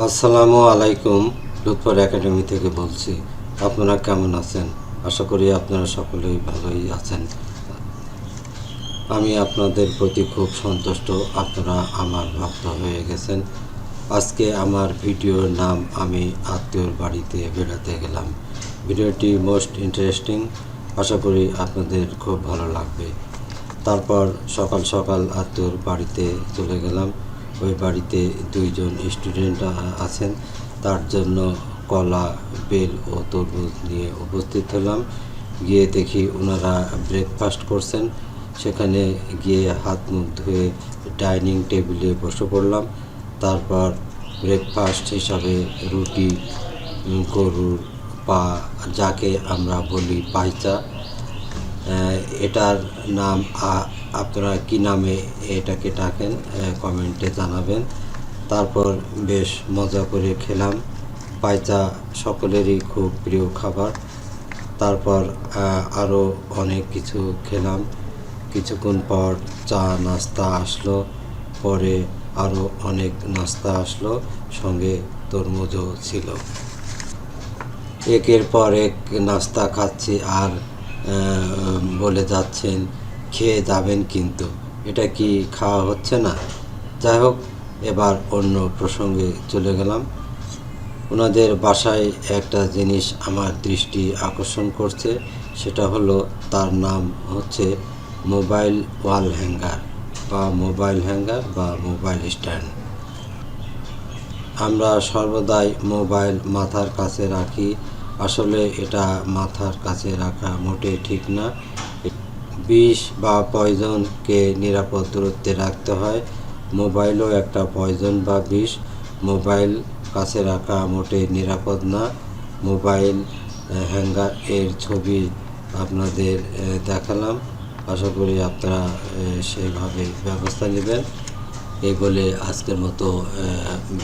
আসসালামু আলাইকুম, লুৎফর একাডেমি থেকে বলছি, আপনারা কেমন আছেন? আশা করি আপনারা সকলেই ভালোই আছেন। আমি আপনাদের প্রতি খুব সন্তুষ্ট, আপনারা আমার ভক্ত হয়ে গেছেন। আজকে আমার ভিডিওর নাম আমি আত্মীয়র বাড়িতে বেড়াতে গেলাম। ভিডিওটি মোস্ট ইন্টারেস্টিং, আশা করি আপনাদের খুব ভালো লাগবে। তারপর সকাল সকাল আত্মীয়র বাড়িতে চলে গেলাম। ওই বাড়িতে দুইজন স্টুডেন্ট আছেন। তার জন্য কলা, বেল ও তরমুজ নিয়ে উপস্থিত হলাম। গিয়ে দেখি ওনারা ব্রেকফাস্ট করছেন। সেখানে গিয়ে হাত মুখ ধুয়ে ডাইনিং টেবিলে বসে পড়লাম। তারপর ব্রেকফাস্ট হিসাবে রুটি গরুর পা, যাকে আমরা বলি পাইচা এটার নাম আপনারা কি নামে এটাকে ডাকেন কমেন্টে জানাবেন। তারপর বেশ মজা করে খেলাম। পায়চা সকলেরই খুব প্রিয় খাবার। তারপর আরও অনেক কিছু খেলাম। কিছুক্ষণ পর চা নাস্তা আসলো। পরে আরও অনেক নাস্তা আসলো। সঙ্গে তরমুজও ছিল। একের পর এক নাস্তা খাচ্ছি আর বলে যাচ্ছেন, খেয়ে যাবেন কিন্তু। এটা কি খাওয়া হচ্ছে না? যাই হোক, এবার অন্য প্রসঙ্গে চলে গেলাম। ওনাদের বাসায় একটা জিনিস আমার দৃষ্টি আকর্ষণ করছে, সেটা হলো তার নাম হচ্ছে মোবাইল ওয়াল হ্যাঙ্গার বা মোবাইল হ্যাঙ্গার বা মোবাইল স্ট্যান্ড। আমরা সর্বদাই মোবাইল মাথার কাছে রাখি আসলে এটা মাথার কাছে রাখা মোটেই ঠিক না। বিষ বা পয়জনকে নিরাপদ দূরত্বে রাখতে হয়। মোবাইলও একটা পয়জন বা বিষ। মোবাইল কাছে রাখা মোটেই নিরাপদ না। মোবাইল হ্যাঙ্গার এর ছবি আপনাদের দেখালাম। আশা করি আপনারা আহ, সেইভাবে ব্যবস্থা নেবেন। এই বলে আজকের মতো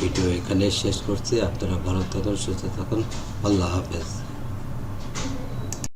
ভিডিও এখানে শেষ করছি। আপনারা ভালো থাকুন, সুস্থ থাকুন। আল্লাহ হাফেজ।